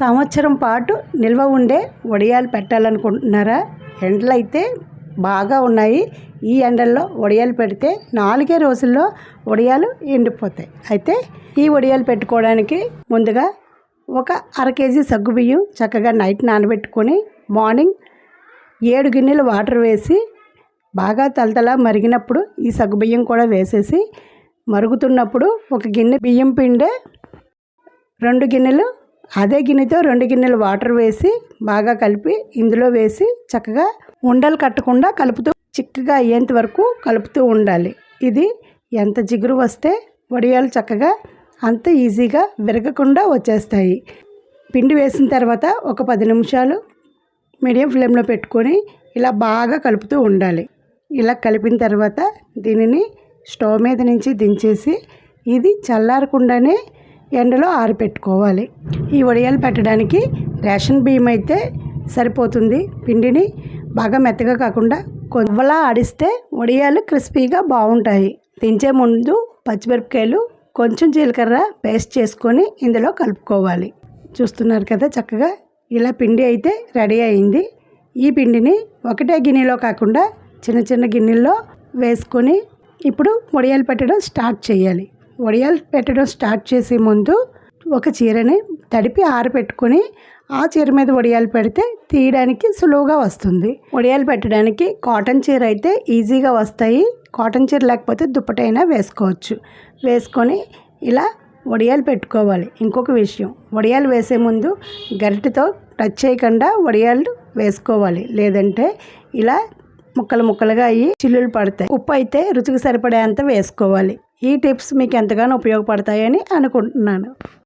సంవత్సరం పాటు నిల్వ ఉండే వడియాలు పెట్టాలనుకుంటున్నారా? ఎండలు అయితే బాగా ఉన్నాయి. ఈ ఎండల్లో వడియాలు పెడితే నాలుగే రోజుల్లో వడియాలు ఎండిపోతాయి. అయితే ఈ వడియాలు పెట్టుకోవడానికి ముందుగా ఒక అర కేజీ సగ్గుబియ్యం చక్కగా నైట్ నానబెట్టుకొని మార్నింగ్ ఏడు గిన్నెలు వాటర్ వేసి బాగా తలతల మరిగినప్పుడు ఈ సగ్గుబియ్యం కూడా వేసేసి మరుగుతున్నప్పుడు ఒక గిన్నె బియ్యం పిండే రెండు గిన్నెలు అదే గిన్నెతో రెండు గిన్నెలు వాటర్ వేసి బాగా కలిపి ఇందులో వేసి చక్కగా ఉండలు కట్టకుండా కలుపుతూ చిక్కగా అయ్యేంత వరకు కలుపుతూ ఉండాలి. ఇది ఎంత జిగురు వస్తే వడియాలు చక్కగా అంత ఈజీగా విరగకుండా వచ్చేస్తాయి. పిండి వేసిన తర్వాత ఒక పది నిమిషాలు మీడియం ఫ్లేమ్లో పెట్టుకొని ఇలా బాగా కలుపుతూ ఉండాలి. ఇలా కలిపిన తర్వాత దీనిని స్టవ్ మీద నుంచి దించేసి ఇది చల్లారకుండానే ఎండలో ఆరిపెట్టుకోవాలి. ఈ వడియాలు పెట్టడానికి రేషన్ బియ్యం అయితే సరిపోతుంది. పిండిని బాగా మెత్తగా కాకుండా కొవ్వలా ఆడిస్తే వడియాలు క్రిస్పీగా బాగుంటాయి. దించే ముందు పచ్చిమిరపకాయలు కొంచెం జీలకర్ర పేస్ట్ చేసుకొని ఇందులో కలుపుకోవాలి. చూస్తున్నారు కదా చక్కగా? ఇలా పిండి అయితే రెడీ అయింది. ఈ పిండిని ఒకటే గిన్నెలో కాకుండా చిన్న చిన్న గిన్నెల్లో వేసుకొని ఇప్పుడు వడియాలు పెట్టడం స్టార్ట్ చేయాలి. వడియాలు పెట్టడం స్టార్ట్ చేసే ముందు ఒక చీరని తడిపి ఆరబెట్టుకొని ఆ చీర మీద వడియాలు పెడితే తీయడానికి సులువుగా వస్తుంది. వడియాలు పెట్టడానికి కాటన్ చీర అయితే ఈజీగా వస్తాయి. కాటన్ చీర లేకపోతే దుప్పటైనా వేసుకోవచ్చు. వేసుకొని ఇలా వడియాలు పెట్టుకోవాలి. ఇంకొక విషయం వడియాలు వేసే ముందు గరిటెతో టచ్ చేయకుండా వడియాలు వేసుకోవాలి. లేదంటే ఇలా ముక్కలు ముక్కలుగా అయ్యి చిల్లులు పడతాయి. ఉప్పు అయితే రుచికి సరిపడేంత వేసుకోవాలి. ఈ టిప్స్ మీకు ఎంతగానో ఉపయోగపడతాయని అనుకుంటున్నాను.